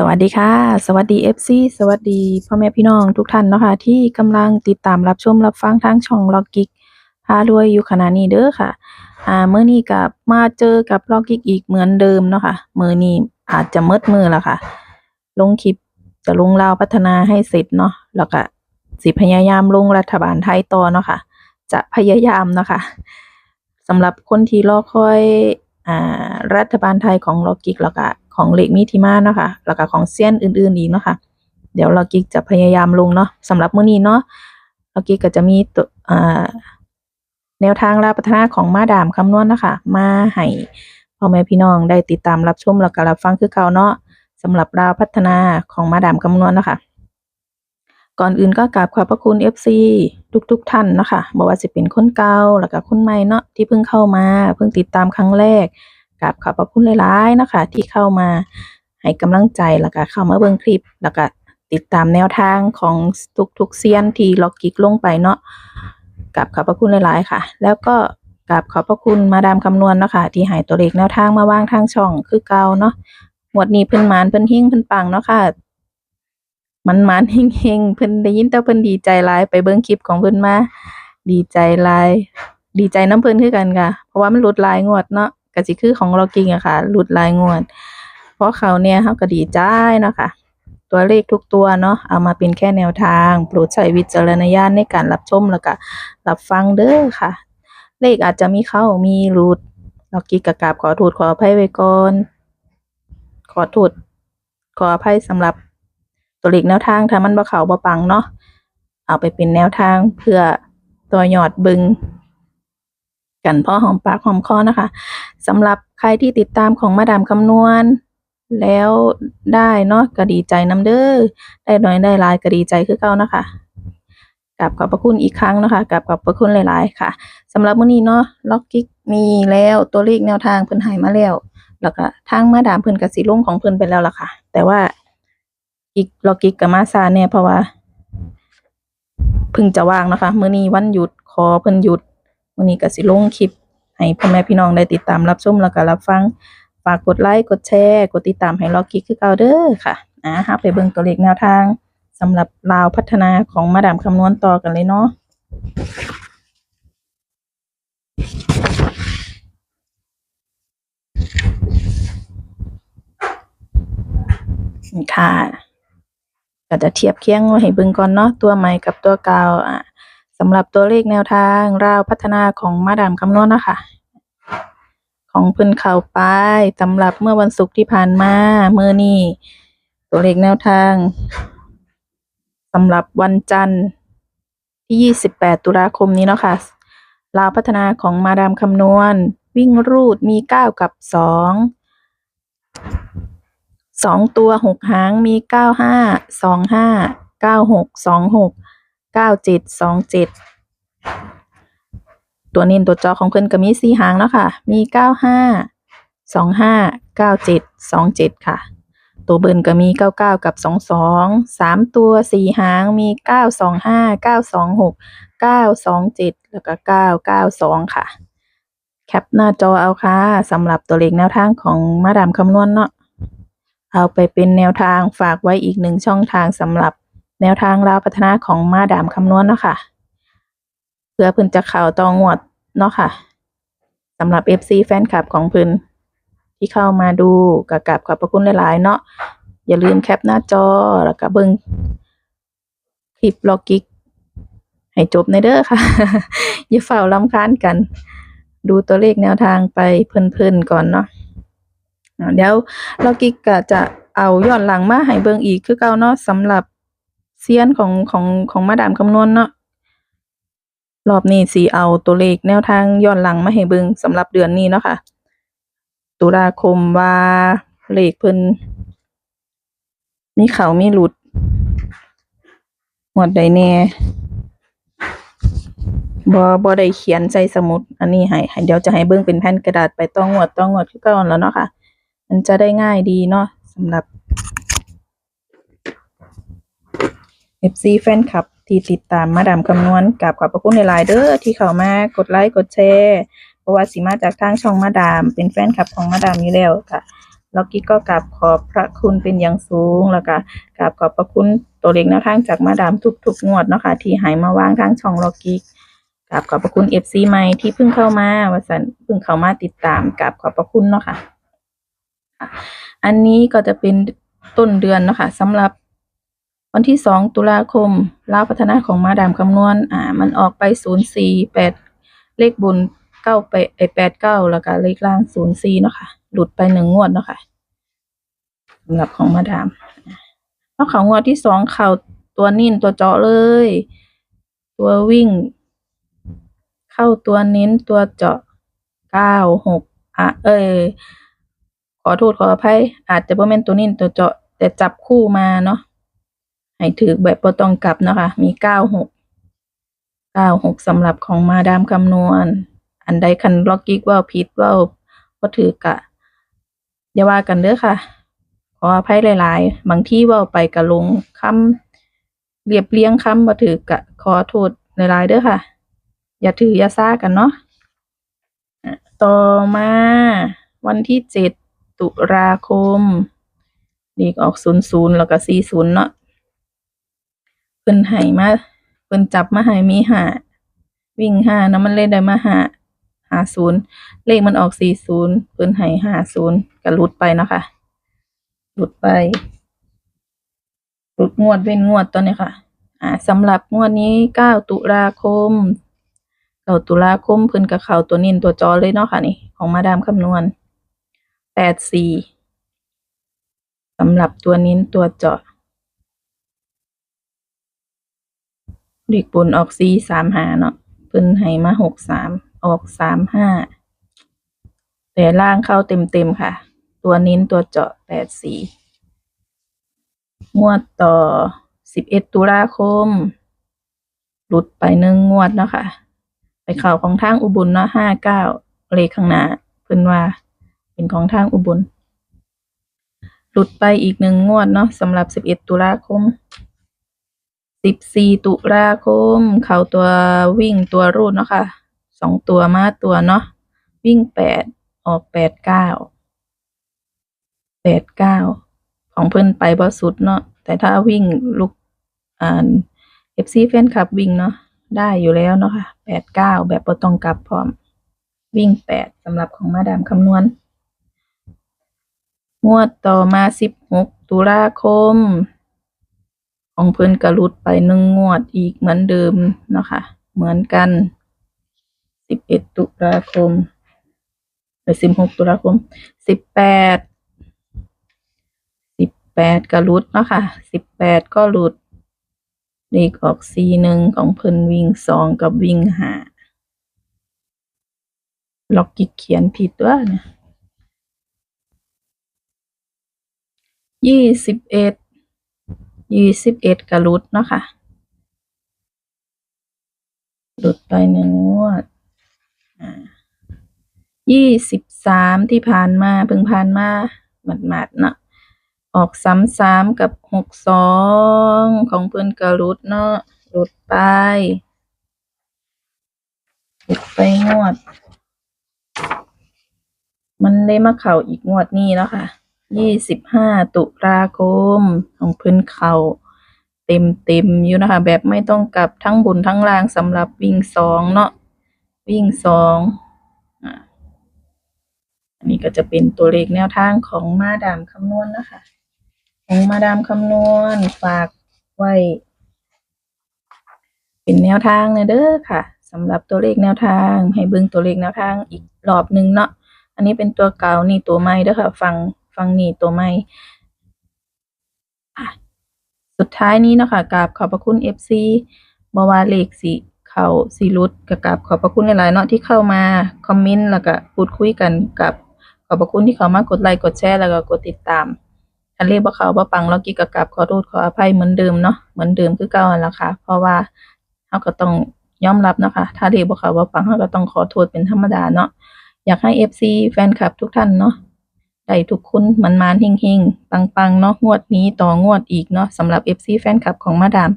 สวัสดีค่ะ สวัสดี FC สวัสดีพ่อแม่พี่น้องทุกท่านเนาะค่ะที่กำลังติดตามรับชมรับฟังทางช่องล็อกกิกพารวยอยู่ขณะนี้เด้อค่ะ อ่ามื้อนี้ก็มาเจอกับล็อกกิกอีกเหมือนเดิมเนาะค่ะมือนี้อาจจะมืดมือแล้วค่ะ ลงคลิปจะลงลาวพัฒนาให้เสร็จเนาะแล้วก็สิพยายามลงรัฐบาลไทยต่อเนาะค่ะ จะพยายามเนาะค่ะสำหรับคนที่รอคอยอ่ารัฐบาลไทยของล็อกกิกแล้วก็ ของเลขมีที่มาเนาะค่ะแล้วก็ของเซียนอื่นๆอีกเนาะค่ะเดี๋ยวล็อกกิกจะพยายามลงเนาะสำหรับมื้อนี้เนาะล็อกกิกก็จะมีตัวอ่าแนวทางราพัฒนาของมาดามคำนวณนะคะ มาให้พ่อแม่พี่น้องได้ติดตามรับชมแล้วก็รับฟังคือเก่าเนาะสำหรับราวพัฒนาของมาดามคำนวณนะคะ ก่อนอื่นก็กราบขอบพระคุณ FC ทุกๆทท่านเนาะคะบอกว่าสิเป็นคนเก่าแล้วก็คนใหม่เนาะที่เพิ่งเข้ามา เพิ่งติดตามครั้งแรก กราบขอบพระคุณหลายๆนะคะ ที่เข้ามาให้กำลังใจแล้วก็เข้ามาเบิ่งคลิป แล้วก็ติดตามแนวทางของทุกๆเซียนที่ล็อกกิกลงไปเนาะกับขอบพระคุณหลายๆค่ะ แล้วก็กับขอบพระคุณมาดามคำนวณเนาะค่ะที่ให้ตัวเลขแนวทางมาวางทางช่องคือเก่าเนาะหมวดนี้เพิ่นหมานเพิ่นหิ้งเพิ่นปังเนาะค่ะมันหมานเฮงๆเพิ่นได้ยินแต่เพิ่นดีใจหลายไปเบิ่งคลิปของเพิ่นมา ดีใจหลาย ดีใจน้ำเพิ่นคือกันค่ะ เพราะว่ามันลดลายงวดเนาะ ก็สิคือของเรากิงอะค่ะหลุดลายงวด เพราะเขาเนี่ยเขาก็ดีใจเนาะค่ะตัวเลขทุกตัวเนาะเอามาเป็นแค่แนวทางโปรดใช้วิจารณญาณในการรับชมแล้วก็รับฟังเด้อค่ะ เลขอาจจะมีเข้ามีหลุดเรากิกกะกราบขอโทษขออภัยไว้ก่อนขอโทษขออภัยสำหรับตัวเลขแนวทางถ้ามันบ่เขาบ่ปังเนาะเอาไปเป็นแนวทางเพื่อตัวยอดบึง กันพ่อหอมปากหอมคอนะคะสำหรับใครที่ติดตามของมาดามคำนวณ แล้วได้เนาะก็ดีใจน้ำเด้อได้น้อยได้หลายก็ดีใจคือเก่านะคะกับขอบพระคุณอีกครั้งนะคะกับขอบพระคุณหลาย ๆ ค่ะสำหรับมื้อนี้เนาะล็อกกิ๊กมีแล้วตัวเลขแนวทางเพิ่นให้มาแล้วแล้วก็ทางมาดามเพิ่นก็สิลงของเพิ่นไปแล้วล่ะค่ะ แต่ว่าอีกล็อกกิ๊กกับมาซาเนี่ยเพราะว่าเพิ่งจะว่างนะคะ มื้อนี้วันหยุดขอเพิ่นหยุด มื้อนี้ก็สิลงคลิปให้พ่อแม่พี่น้องได้ติดตามรับชมแล้วก็รับฟัง ฝากกดไลค์กดแชร์ กดติดตามให้ล็อกกิกคือเก่าเด้อค่ะอ่าฮะไปเบิ่งตัวเลขแนวทางสำหรับลาวพัฒนาของมาดามคำนวณต่อกันเลยเนาะค่ะก็จะเทียบเคียงไว้ให้เบิ่งก่อนเนาะตัวใหม่กับตัวเก่าอะ สำหรับตัวเลขแนวทางราวพัฒนาของมาดามคำนวณเนะคะ ของเพิ่นเข้าไปสำหรับเมื่อวันศุกร์ที่ผ่านมาเมื่อนี้ตัวเลขแนวทางสำหรับวันจันทร์ที่ 28 ตุลาคมนี้เนาะค่ะลาวพัฒนาของมาดามคำนวณ วิ่งรูดมี 9 กับ 2 2 ตัว 6 หางมี 95 25 96 26 97 27ตัวเน้นตัวจอของเพิ่นก็มีสี่หางเนาะค่ะ มีเก้าห้าสองห้าเก้าเจ็ดสองเจ็ดค่ะ ตัวเบิ่นก็มีเก้าเก้ากับสองสองสามตัวสี่หางมีเก้าสองห้าเก้าสองหกเก้าสองเจ็ดแล้วก็เก้าเก้าสองค่ะ แคปหน้าจอเอาค่ะสำหรับตัวเลขแนวทางของมาดามคำนวณเนาะเอาไปเป็นแนวทางฝากไว้อีกหนึ่งช่องทางสำหรับ แนวทางราวพัฒนาของมาดามคำนวณเนาะค่ะ เพื่อเพิ่นจะเข้าตองวดเนาะค่ะสำหรับ FC แฟนคลับของเพิ่นที่เข้ามาดูกะกับขอบพระคุณหลาย ๆ เนาะอย่าลืมแคปหน้าจอแล้วก็เบิ่งคลิปล็อกกิกให้จบในเด้อค่ะ อย่าเฝ้ารำคาญกัน ดูตัวเลขแนวทางไปเพลินๆก่อนเนาะเดี๋ยวล็อกกิกก็จะเอาย้อนหลังมาให้เบิ่งอีกคือเก่าเนาะสำหรับ เซียนของของของมาดามคำนวณเนาะรอบนี้สิเอาตัวเลขแนวทางย้อนหลังมาให้เบิงสำหรับเดือนนี้เนาะค่ะ ตุลาคมว่าเลขเพิ่นมีเขามีหลุด หมวดใดแน่บ่บ่ได้เขียนใส่สมุด อันนี้ให้ให้เดี๋ยวจะให้เบิ่งเป็นแผ่นกระดาษไปต้องงวดต้องงวดคือเก่านั่นแล้วเนาะค่ะ มันจะได้ง่ายดีเนาะสำหรับ FC แฟนคลับที่ติดตามมาดามคำนวณกับขอบพระคุณหลายๆเด้อที่เข้ามากดไลค์กดแชร์เพราะว่าสิมาจากทางช่องมาดาม เป็นแฟนคลับของมาดามอยู่แล้วค่ะล็อกกี้ก็กราบขอบพระคุณเป็นอย่างสูงแล้วก็กราบขอบพระคุณตัวเลขแนวทางจากมาดามทุกๆงวดเนาะค่ะที่หายมาวางทางช่องล็อกกี้กราบขอบพระคุณ FC ใหม่ที่เพิ่งเข้ามาวสันเพิ่งเข้ามาติดตามกราบขอบพระคุณเนาะค่ะ อันนี้ก็จะเป็นต้นเดือนเนาะค่ะสำหรับ วันที่สองตุลาคมลาวพัฒนาของมาดามคำนวณอ่ามันออกไปศูนย์สี่แปดเลขบุญเก้าไปไอแปดเก้าแล้วก็เลขล่างศูนย์สี่เนาะค่ะ หลุดไปหนึ่งงวดเนาะค่ะสำหรับของมาดามเพราะขางวดที่สองเข่าตัวนิ่นตัวเจาะเลย ตัววิ่ง เข้าตัวเน้นตัวเจาะเก้าหกอะเอ้ยขอโทษขออภัยอาจจะบ่แม่นตัวนิ่นตัวเจาะแต่จับคู่มาเนาะ ให้ถือแบบบ่ต้องกลับนะคะ มีเก้าหกเก้าหกสำหรับของมาดามคำนวณ อันใดคันล็อกกิ๊กว่าผิดว่าบ่ถือกะอย่าว่ากันเด้อค่ะ ขออภัยหลาย ๆ บางที่ว้าไปกะลงคำเรียบเรียงคำบ่ถือกะขอโทษหลาย ๆ เด้อค่ะ อย่าถืออย่าซ่ากันเนาะต่อมาวันที่เจ็ดตุลาคมเลขออกศูนย์ศูนย์แล้วก็สี่ศูนย์เนาะ พิ่นให้มาเพิ่นจับมาให้มีหาวิ่งห้านาะมันเล่นได้มาหาหาศูนย์เลขมันออกสี่ศูนย์เพิ่นให้ห้าศูนย์ก็หลุดไปเนาะค่ะหลุดไปหลุดงวดเว้นงวดตอนนี้ค่ะ อ่าสำหรับงวดนี้เก้าตุลาคมเก้าตุลาคมเพิ่นกับเขาตัวนินตัวจอเลยเนาะค่ะนี่ ของมาดามคำนวณแปดสี่สำหรับตัวนิ้นตัวเจาะ เด็กบุญออกสี่สามหาเนาะเพิ่นให้มาหกสามออกสามห้าแต่ล่างเข้าเต็มเต็มๆค่ะ ตัวนิ้นตัวเจาะแปดสี่งวดต่อสิบเอ็ดตุลาคม หลุดไปหนึ่งงวดเนาะค่ะ ไปเข่าของทางอุบลเนาะห้าเก้าเลขข้างหน้าเพิ่นว่า เป็นของทางอุบล หลุดไปอีกหนึ่งงวดเนาะสำหรับสิบเอ็ดตุลาคม สิบสี่ตุลาคม เข้าตัววิ่งตัวรูดเนาะค่ะสองตัวมาตัวเนาะวิ่งแปดออกแปดเก้าแปดเก้าของเพิ่นไปบ่สุดเนาะแต่ถ้าวิ่งลุกอ่าเอฟซีแฟนคลับวิ่งเนาะได้อยู่แล้วเนาะค่ะแปดเก้าแบบบ่ต้องกลับพร้อม วิ่งแปดสำหรับของมาดามคำนวณงวดต่อมาสิบหกตุลาคม ของเพิ่นกระลุดไปหนึ่งงวดอีกเหมือนเดิมนะคะเหมือนกันสิบเอ็ดตุลาคมหรือสิบหกตุลาคมสิบแปดสิบแปดกระลุดเนาะค่ะสิบแปดก็หลุดเลขออกซีหนึ่งของเพิ่นวิ่งสองกับวิ่งห้าล็อกกิกเขียนผิดว่าเนี่ยยี่สิบเอ็ด ยี่สิบเอ็ดกระลุดเนาะค่ะ หลุดไปหนึ่งงวดยี่สิบสามที่ผ่านมาเพิ่งผ่านมาหมาดๆเนาะออกซ้ำซ้ำกับหกสองของเพิ่อนกระลุดเนาะหลุดไปหลุดไปงวด มันได้มาเข่าอีกงวดนี้แล้วค่ะ ยี่สิบห้าตุลาคมของพิ่นเขาเต็มเต็มอยู่นะคะ แบบไม่ต้องกลับทั้งบนทั้งล่างสำหรับวิ่งสองเนาะวิ่งสองอันนี้ก็จะเป็นตัวเลขแนวทางของมาดามคำนวณนะคะ ของมาดามคำนวณฝากไว้ เป็นแนวทางเลยเด้อค่ะสำหรับตัวเลขแนวทาง ให้เบิ่งตัวเลขแนวทางอีกรอบหนึงเนาะอันนี้เป็นตัวเก่านี่ตัวใหม่เด้อค่ะ ฟัง ฟังนี่ตัวใหม่สุดท้ายนี้เนาะค่ะกราบขอบพระคุณ FC บ่ว่าเลขสิเขาสิหลุดก็กราบขอบพระคุณหลายๆเนาะที่เข้ามาคอมเมนต์แล้วก็พูดคุยกันกับขอบพระคุณที่เขามากดไลค์กดแชร์แล้วก็กดติดตามถ้าเลขบ่เขาบ่ปังเรากิกก็กราบขอโทษขออภัยเหมือนเดิมเนาะเหมือนเดิมคือเก่านั่นล่ะค่ะ เพราะว่าเฮาก็ต้องยอมรับนะคะ ถ้าเลขบ่เขาบ่ปังเฮาก็ต้องขอโทษเป็นธรรมดาเนาะอยากให้ FC แฟนคลับทุกท่านเนาะ ได้ทุกคนมันมานๆเฮงๆปังๆเนาะงวดนี้ต่องวดอีกเนาะสำหรับ FC แฟนคลับของมาดาม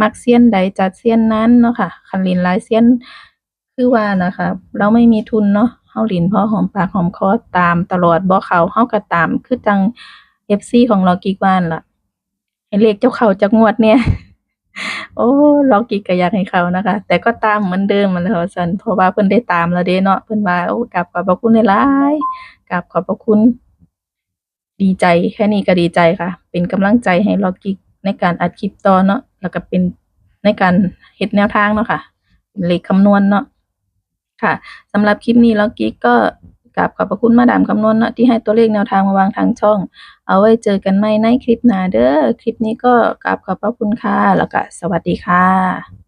มักเซียนใดจัดเซียนนั้นเนาะค่ะคันลินลายเซียนคือว่านะคะเราไม่มีทุนเนาะเฮาหลินพอหอมปากหอมคอตามตลอดบ่เขาเฮาก็ตามคือจัง FC ของล็อกิกว่านล่ะให้เลขเจ้าเขาจักงวดเนี่ยโอ้ล็อกิกก็อยากให้เขานะคะ แต่ก็ตามเหมือนเดิมนั่นและว่าซั่นเพราะว่าเพิ่นได้ตามแล้วเด้เนาะเพิ่นว่าโอ้กราบขอบพระคุณหลายๆกราบขอบพระคุณ ดีใจแค่นี้ก็ดีใจค่ะ เป็นกำลังใจให้ล็อกกิ๊กในการอัดคลิปต่อเนาะแล้วก็เป็นในการเฮ็ดแนวทางเนาะค่ะเลขคำนวณเนาะค่ะสำหรับคลิปนี้ล็อกกิ๊กก็กราบขอบพระคุณมาดามคำนวณเนาะที่ให้ตัวเลขแนวทางมาวางทางช่อง เอาไว้เจอกันใหม่ในคลิปหน้าเด้อคลิปนี้ก็กราบขอบพระคุณค่ะแล้วก็สวัสดีค่ะ